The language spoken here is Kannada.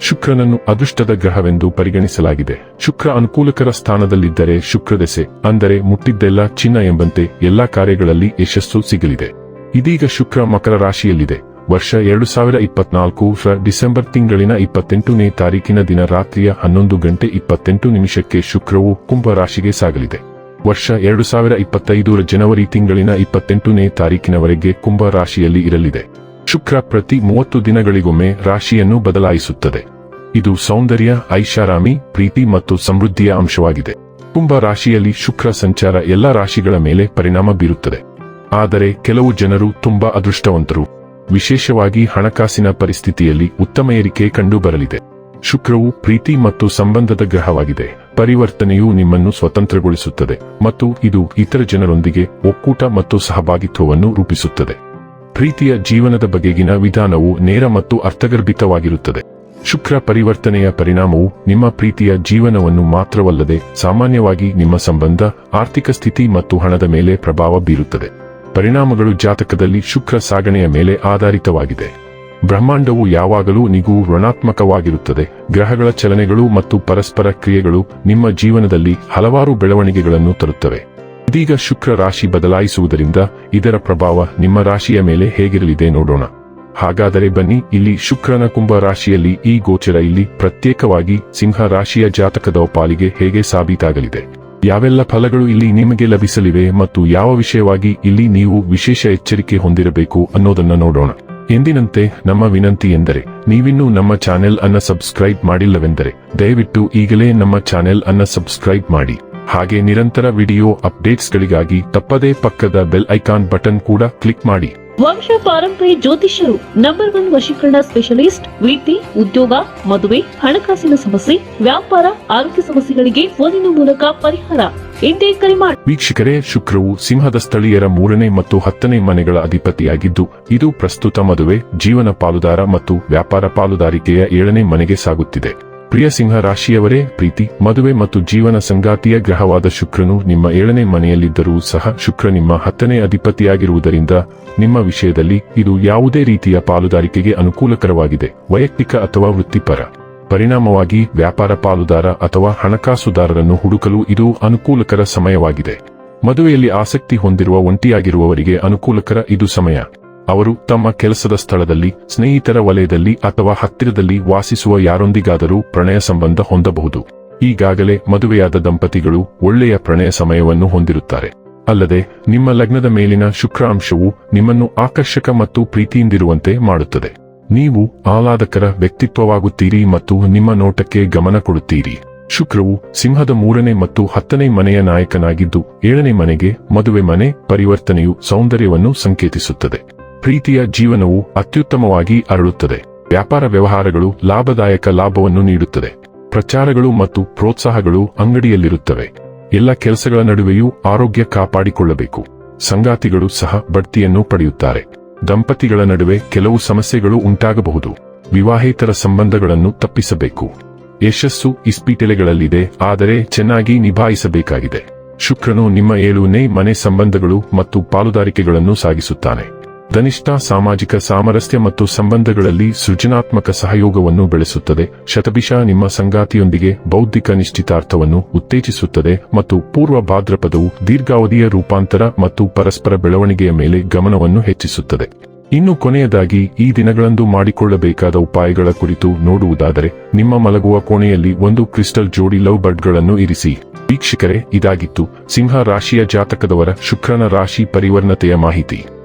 ಶುಕ್ರನನ್ನು ಅದೃಷ್ಟದ ಗ್ರಹವೆಂದು ಪರಿಗಣಿಸಲಾಗಿದೆ. ಶುಕ್ರ ಅನುಕೂಲಕರ ಸ್ಥಾನದಲ್ಲಿದ್ದರೆ ಶುಕ್ರದೆಸೆ ಅಂದರೆ ಮುಟ್ಟಿದ್ದೆಲ್ಲ ಚಿನ್ನ ಎಂಬಂತೆ ಎಲ್ಲಾ ಕಾರ್ಯಗಳಲ್ಲಿ ಯಶಸ್ಸು ಸಿಗಲಿದೆ. ಇದೀಗ ಶುಕ್ರ ಮಕರ ರಾಶಿಯಲ್ಲಿದೆ. ವರ್ಷ ಎರಡು ಸಾವಿರ ಇಪ್ಪತ್ನಾಲ್ಕು ಡಿಸೆಂಬರ್ ತಿಂಗಳಿನ ಇಪ್ಪತ್ತೆಂಟನೇ ತಾರೀಕಿನ ದಿನ ರಾತ್ರಿಯ ಹನ್ನೊಂದು ಗಂಟೆ ಇಪ್ಪತ್ತೆಂಟು ನಿಮಿಷಕ್ಕೆ ಶುಕ್ರವು ಕುಂಭ ರಾಶಿಗೆ ಸಾಗಲಿದೆ. ವರ್ಷ ಎರಡು ಸಾವಿರ ಇಪ್ಪತ್ತೈದರ ಜನವರಿ ತಿಂಗಳಿನ ಇಪ್ಪತ್ತೆಂಟನೇ ತಾರೀಕಿನವರೆಗೆ ಕುಂಭ ರಾಶಿಯಲ್ಲಿ ಇರಲಿದೆ. ಶುಕ್ರ ಪ್ರತಿ ಮೂವತ್ತು ದಿನಗಳಿಗೊಮ್ಮೆ ರಾಶಿಯನ್ನು ಬದಲಾಯಿಸುತ್ತದೆ. ಇದು ಸೌಂದರ್ಯ, ಐಷಾರಾಮಿ, ಪ್ರೀತಿ ಮತ್ತು ಸಮೃದ್ಧಿಯ ಅಂಶವಾಗಿದೆ. ಕುಂಭ ರಾಶಿಯಲ್ಲಿ ಶುಕ್ರ ಸಂಚಾರ ಎಲ್ಲ ರಾಶಿಗಳ ಮೇಲೆ ಪರಿಣಾಮ ಬೀರುತ್ತದೆ. ಆದರೆ ಕೆಲವು ಜನರು ತುಂಬಾ ಅದೃಷ್ಟವಂತರು. ವಿಶೇಷವಾಗಿ ಹಣಕಾಸಿನ ಪರಿಸ್ಥಿತಿಯಲ್ಲಿ ಉತ್ತಮ ಏರಿಕೆ ಕಂಡುಬರಲಿದೆ. ಶುಕ್ರವು ಪ್ರೀತಿ ಮತ್ತು ಸಂಬಂಧದ ಗ್ರಹವಾಗಿದೆ. ಪರಿವರ್ತನೆಯು ನಿಮ್ಮನ್ನು ಸ್ವತಂತ್ರಗೊಳಿಸುತ್ತದೆ ಮತ್ತು ಇದು ಇತರ ಜನರೊಂದಿಗೆ ಒಕ್ಕೂಟ ಮತ್ತು ಸಹಭಾಗಿತ್ವವನ್ನು ರೂಪಿಸುತ್ತದೆ. ಪ್ರೀತಿಯ ಜೀವನದ ಬಗೆಗಿನ ವಿಧಾನವು ನೇರ ಮತ್ತು ಅರ್ಥಗರ್ಭಿತವಾಗಿರುತ್ತದೆ. ಶುಕ್ರ ಪರಿವರ್ತನೆಯ ಪರಿಣಾಮವು ನಿಮ್ಮ ಪ್ರೀತಿಯ ಜೀವನವನ್ನು ಮಾತ್ರವಲ್ಲದೆ ಸಾಮಾನ್ಯವಾಗಿ ನಿಮ್ಮ ಸಂಬಂಧ, ಆರ್ಥಿಕ ಸ್ಥಿತಿ ಮತ್ತು ಹಣದ ಮೇಲೆ ಪ್ರಭಾವ ಬೀರುತ್ತದೆ. ಪರಿಣಾಮಗಳು ಜಾತಕದಲ್ಲಿ ಶುಕ್ರ ಸಾಗಣೆಯ ಮೇಲೆ ಆಧಾರಿತವಾಗಿದೆ. ಬ್ರಹ್ಮಾಂಡವು ಯಾವಾಗಲೂ ನಿಗೂ ಋಣಾತ್ಮಕವಾಗಿರುತ್ತದೆ. ಗ್ರಹಗಳ ಚಲನೆಗಳು ಮತ್ತು ಪರಸ್ಪರ ಕ್ರಿಯೆಗಳು ನಿಮ್ಮ ಜೀವನದಲ್ಲಿ ಹಲವಾರು ಬೆಳವಣಿಗೆಗಳನ್ನು ತರುತ್ತವೆ. ಇದೀಗ ಶುಕ್ರ ರಾಶಿ ಬದಲಾಯಿಸುವುದರಿಂದ ಇದರ ಪ್ರಭಾವ ನಿಮ್ಮ ರಾಶಿಯ ಮೇಲೆ ಹೇಗಿರಲಿದೆ ನೋಡೋಣ. ಹಾಗಾದರೆ ಬನ್ನಿ, ಇಲ್ಲಿ ಶುಕ್ರನ ಕುಂಭ ರಾಶಿಯಲ್ಲಿ ಈ ಗೋಚರ ಇಲ್ಲಿ ಪ್ರತ್ಯೇಕವಾಗಿ ಸಿಂಹ ರಾಶಿಯ ಜಾತಕದ ಪಾಲಿಗೆ ಹೇಗೆ ಸಾಬೀತಾಗಲಿದೆ. ಯಾವೆಲ್ಲ ಫಲಗಳು ಇಲ್ಲಿ ನಿಮಗೆ ಲಭಿಸಲಿವೆ ಮತ್ತು ಯಾವ ವಿಷಯವಾಗಿ ಇಲ್ಲಿ ನೀವು ವಿಶೇಷ ಎಚ್ಚರಿಕೆ ಹೊಂದಿರಬೇಕು ಅನ್ನೋದನ್ನ ನೋಡೋಣ. ಎಂದಿನಂತೆ, ನಮ್ಮ ವಿನಂತಿ ಎಂದರೆ, ನೀವಿನ್ನೂ ನಮ್ಮ ಚಾನೆಲ್ ಅನ್ನ ಸಬ್ಸ್ಕ್ರೈಬ್ ಮಾಡಿಲ್ಲವೆಂದರೆ, ದಯವಿಟ್ಟು ಈಗಲೇ ನಮ್ಮ ಚಾನೆಲ್ ಅನ್ನ ಸಬ್ಸ್ಕ್ರೈಬ್ ಮಾಡಿ. ಹಾಗೆ ನಿರಂತರ ವಿಡಿಯೋ ಅಪ್ಡೇಟ್ಸ್ಗಳಿಗಾಗಿ ತಪ್ಪದೇ ಪಕ್ಕದ ಬೆಲ್ ಐಕಾನ್ ಬಟನ್ ಕೂಡ ಕ್ಲಿಕ್ ಮಾಡಿ. ವಂಶ ಪಾರಂಪರ್ಯ ಜ್ಯೋತಿಷ್ಯರು ನಂಬರ್ ಒನ್ ವಶೀಕರಣ ಸ್ಪೆಷಲಿಸ್ಟ್ ವೃತ್ತಿ ಉದ್ಯೋಗ ಮದುವೆ ಹಣಕಾಸಿನ ಸಮಸ್ಯೆ ವ್ಯಾಪಾರ ಆರೋಗ್ಯ ಸಮಸ್ಯೆಗಳಿಗೆ ಫೋನಿನ ಮೂಲಕ ಪರಿಹಾರ. ಎಂದೇ ಕರೆ ಮಾಡಿ ವೀಕ್ಷಕರೇ ಶುಕ್ರವು ಸಿಂಹದ ಸ್ಥಳೀಯರ ಮೂರನೇ ಮತ್ತು ಹತ್ತನೇ ಮನೆಗಳ ಅಧಿಪತಿಯಾಗಿದ್ದು ಇದು ಪ್ರಸ್ತುತ ಮದುವೆ ಜೀವನ ಪಾಲುದಾರ ಮತ್ತು ವ್ಯಾಪಾರ ಪಾಲುದಾರಿಕೆಯ ಏಳನೇ ಮನೆಗೆ ಸಾಗುತ್ತಿದೆ. ಪ್ರಿಯ ಸಿಂಹ ರಾಶಿಯವರೇ, ಪ್ರೀತಿ, ಮದುವೆ ಮತ್ತು ಜೀವನ ಸಂಗಾತಿಯ ಗ್ರಹವಾದ ಶುಕ್ರನು ನಿಮ್ಮ ಏಳನೇ ಮನೆಯಲ್ಲಿದ್ದರೂ ಸಹ ಶುಕ್ರ ನಿಮ್ಮ ಹತ್ತನೇ ಅಧಿಪತಿಯಾಗಿರುವುದರಿಂದ, ನಿಮ್ಮ ವಿಷಯದಲ್ಲಿ ಇದು ಯಾವುದೇ ರೀತಿಯ ಪಾಲುದಾರಿಕೆಗೆ ಅನುಕೂಲಕರವಾಗಿದೆ. ವೈಯಕ್ತಿಕ ಅಥವಾ ವೃತ್ತಿಪರ. ಪರಿಣಾಮವಾಗಿ ವ್ಯಾಪಾರ ಪಾಲುದಾರ ಅಥವಾ ಹಣಕಾಸುದಾರರನ್ನು ಹುಡುಕಲು ಇದು ಅನುಕೂಲಕರ ಸಮಯವಾಗಿದೆ. ಮದುವೆಯಲ್ಲಿ ಆಸಕ್ತಿ ಹೊಂದಿರುವ ಒಂಟಿಯಾಗಿರುವವರಿಗೆ ಅನುಕೂಲಕರ ಇದು ಸಮಯ. ಅವರು ತಮ್ಮ ಕೆಲಸದ ಸ್ಥಳದಲ್ಲಿ, ಸ್ನೇಹಿತರ ವಲಯದಲ್ಲಿ ಅಥವಾ ಹತ್ತಿರದಲ್ಲಿ ವಾಸಿಸುವ ಯಾರೊಂದಿಗಾದರೂ ಪ್ರಣಯ ಸಂಬಂಧ ಹೊಂದಬಹುದು. ಈಗಾಗಲೇ ಮದುವೆಯಾದ ದಂಪತಿಗಳು ಒಳ್ಳೆಯ ಪ್ರಣಯ ಸಮಯವನ್ನು ಹೊಂದಿರುತ್ತಾರೆ. ಅಲ್ಲದೆ, ನಿಮ್ಮ ಲಗ್ನದ ಮೇಲಿನ ಶುಕ್ರಾಂಶವು ನಿಮ್ಮನ್ನು ಆಕರ್ಷಕ ಮತ್ತು ಪ್ರೀತಿಯಿಂದಿರುವಂತೆ ಮಾಡುತ್ತದೆ. ನೀವು ಆಹ್ಲಾದಕರ ವ್ಯಕ್ತಿತ್ವವಾಗುತ್ತೀರಿ ಮತ್ತು ನಿಮ್ಮ ನೋಟಕ್ಕೆ ಗಮನ ಕೊಡುತ್ತೀರಿ. ಶುಕ್ರವು ಸಿಂಹದ ಮೂರನೇ ಮತ್ತು ಹತ್ತನೇ ಮನೆಯ ನಾಯಕನಾಗಿದ್ದು, ಏಳನೇ ಮನೆಗೆ ಮದುವೆ ಮನೆ ಪರಿವರ್ತನೆಯು ಸೌಂದರ್ಯವನ್ನು ಸಂಕೇತಿಸುತ್ತದೆ. ಪ್ರೀತಿಯ ಜೀವನವು ಅತ್ಯುತ್ತಮವಾಗಿ ಅರಳುತ್ತದೆ. ವ್ಯಾಪಾರ ವ್ಯವಹಾರಗಳು ಲಾಭದಾಯಕ ಲಾಭವನ್ನು ನೀಡುತ್ತದೆ. ಪ್ರಚಾರಗಳು ಮತ್ತು ಪ್ರೋತ್ಸಾಹಗಳು ಅಂಗಡಿಯಲ್ಲಿರುತ್ತವೆ. ಎಲ್ಲ ಕೆಲಸಗಳ ನಡುವೆಯೂ ಆರೋಗ್ಯ ಕಾಪಾಡಿಕೊಳ್ಳಬೇಕು. ಸಂಗಾತಿಗಳು ಸಹ ಬಡ್ತಿಯನ್ನು ಪಡೆಯುತ್ತಾರೆ. ದಂಪತಿಗಳ ನಡುವೆ ಕೆಲವು ಸಮಸ್ಯೆಗಳು ಉಂಟಾಗಬಹುದು. ವಿವಾಹೇತರ ಸಂಬಂಧಗಳನ್ನು ತಪ್ಪಿಸಬೇಕು. ಯಶಸ್ಸು ಇಸ್ಪೀಟೆಲೆಗಳಲ್ಲಿದೆ, ಆದರೆ ಚೆನ್ನಾಗಿ ನಿಭಾಯಿಸಬೇಕಾಗಿದೆ. ಶುಕ್ರನು ನಿಮ್ಮ ಏಳುನೇ ಮನೆ ಸಂಬಂಧಗಳು ಮತ್ತು ಪಾಲುದಾರಿಕೆಗಳನ್ನು ಸಾಗಿಸುತ್ತಾನೆ. ಧನಿಷ್ಠ ಸಾಮಾಜಿಕ ಸಾಮರಸ್ಯ ಮತ್ತು ಸಂಬಂಧಗಳಲ್ಲಿ ಸೃಜನಾತ್ಮಕ ಸಹಯೋಗವನ್ನು ಬೆಳೆಸುತ್ತದೆ. ಶತಭಿಷ ನಿಮ್ಮ ಸಂಗಾತಿಯೊಂದಿಗೆ ಬೌದ್ಧಿಕ ನಿಶ್ಚಿತಾರ್ಥವನ್ನು ಉತ್ತೇಜಿಸುತ್ತದೆ ಮತ್ತು ಪೂರ್ವ ಭಾದ್ರಪದವು ದೀರ್ಘಾವಧಿಯ ರೂಪಾಂತರ ಮತ್ತು ಪರಸ್ಪರ ಬೆಳವಣಿಗೆಯ ಮೇಲೆ ಗಮನವನ್ನು ಹೆಚ್ಚಿಸುತ್ತದೆ. ಇನ್ನು ಕೊನೆಯದಾಗಿ, ಈ ದಿನಗಳಂದು ಮಾಡಿಕೊಳ್ಳಬೇಕಾದ ಉಪಾಯಗಳ ಕುರಿತು ನೋಡುವುದಾದರೆ, ನಿಮ್ಮ ಮಲಗುವ ಕೋಣೆಯಲ್ಲಿ ಒಂದು ಕ್ರಿಸ್ಟಲ್ ಜೋಡಿ ಲವ್ ಬರ್ಡ್ಗಳನ್ನು ಇರಿಸಿ. ವೀಕ್ಷಕರೇ, ಇದಾಗಿತ್ತು ಸಿಂಹ ರಾಶಿಯ ಜಾತಕದವರ ಶುಕ್ರನ ರಾಶಿ ಪರಿವರ್ಣತೆಯ ಮಾಹಿತಿ.